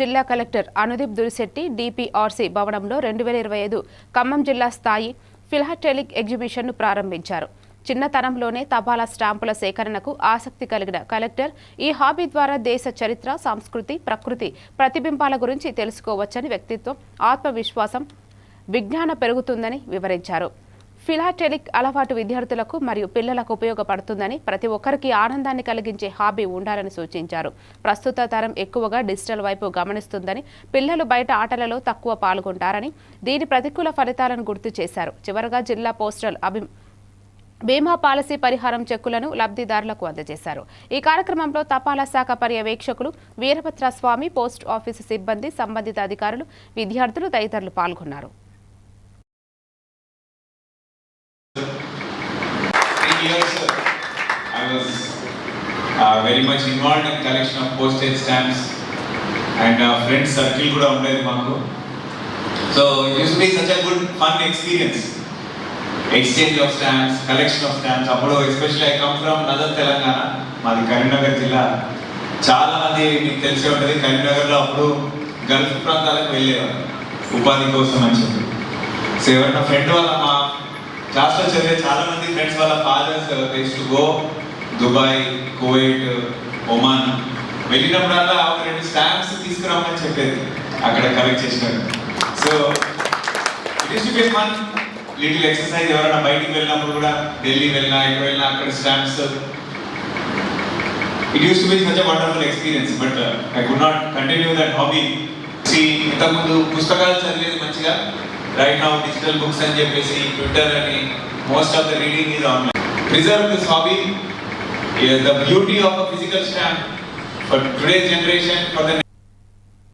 జిల్లా కలెక్టర్ అనుదీప్ దురిశెట్టి డిపిఆర్సీ భవనంలో రెండు వేల ఇరవై ఐదు ఖమ్మం జిల్లా స్థాయి ఫిల్హాటెలిక్ ఎగ్జిబిషన్ను ప్రారంభించారు. చిన్నతనంలోనే తపాలా స్టాంపుల సేకరణకు ఆసక్తి కలిగిన కలెక్టర్ ఈ హాబీ ద్వారా దేశ చరిత్ర సంస్కృతి ప్రకృతి ప్రతిబింబాల గురించి తెలుసుకోవచ్చని వ్యక్తిత్వం ఆత్మవిశ్వాసం విజ్ఞాన పెరుగుతుందని వివరించారు. ఫిలాటెలిక్ అలవాటు విద్యార్థులకు మరియు పిల్లలకు ఉపయోగపడుతుందని ప్రతి ఒక్కరికి ఆనందాన్ని కలిగించే హాబీ ఉండాలని సూచించారు. ప్రస్తుత తరం ఎక్కువగా డిజిటల్ వైపు గమనిస్తుందని పిల్లలు బయట ఆటలలో తక్కువ పాల్గొంటారని దీని ప్రతికూల ఫలితాలను గుర్తు చేశారు. చివరగా జిల్లా పోస్టల్ అభి బీమా పాలసీ పరిహారం చెక్కులను లబ్ధిదారులకు అందజేశారు. ఈ కార్యక్రమంలో తపాలా శాఖ పర్యవేక్షకులు వీరభద్రస్వామి పోస్ట్ ఆఫీసు సిబ్బంది సంబంధిత అధికారులు విద్యార్థులు తదితరులు పాల్గొన్నారు. Years I was uh, very much involved in collection of postage stamps and uh, friend circle కూడా ఉండేది మాకు. So it used be such a good fun experience exchange of stamps collection of stamps అప్పుడు especially I come from northern Telangana మాది కరీంనగర్ జిల్లా. చాలా అది మీకు తెలిసే ఉంటుంది కరీంనగర్లో అప్పుడు గల్ఫ్ ప్రాంతాలకు వెళ్ళేవారు. ఉపాధి కోసం అని చెప్పి. సో ఎవరైనా ఫ్రెండ్ వాళ్ళ మా క్లాస్లో చదివే చాలా మంది ఫ్రెండ్స్ వాళ్ళ fathers does to go Dubai Kuwait Oman. వెళ్ళినప్పుడల్లా ఒక రెండు స్టాంప్స్ తీసుకురామని చెప్పేది. అక్కడ కలెక్ట్ చేసినారు so it is be fun little exercise ఎవరైనా బయటికి వెళ్ళినప్పుడు కూడా ఢిల్లీ వెళ్ళినా ఎక్కడ వెళ్ళినా అక్కడ stamps it used to be such wonderful experience but I could not continue that hobby ఇంతకుముందు పుస్తకాలు చదివేది మంచిగా Right now, digital books and JPC, Twitter and most of the reading is online. Preserve this hobby, yeah, the beauty of a physical stamp for today's generation, for the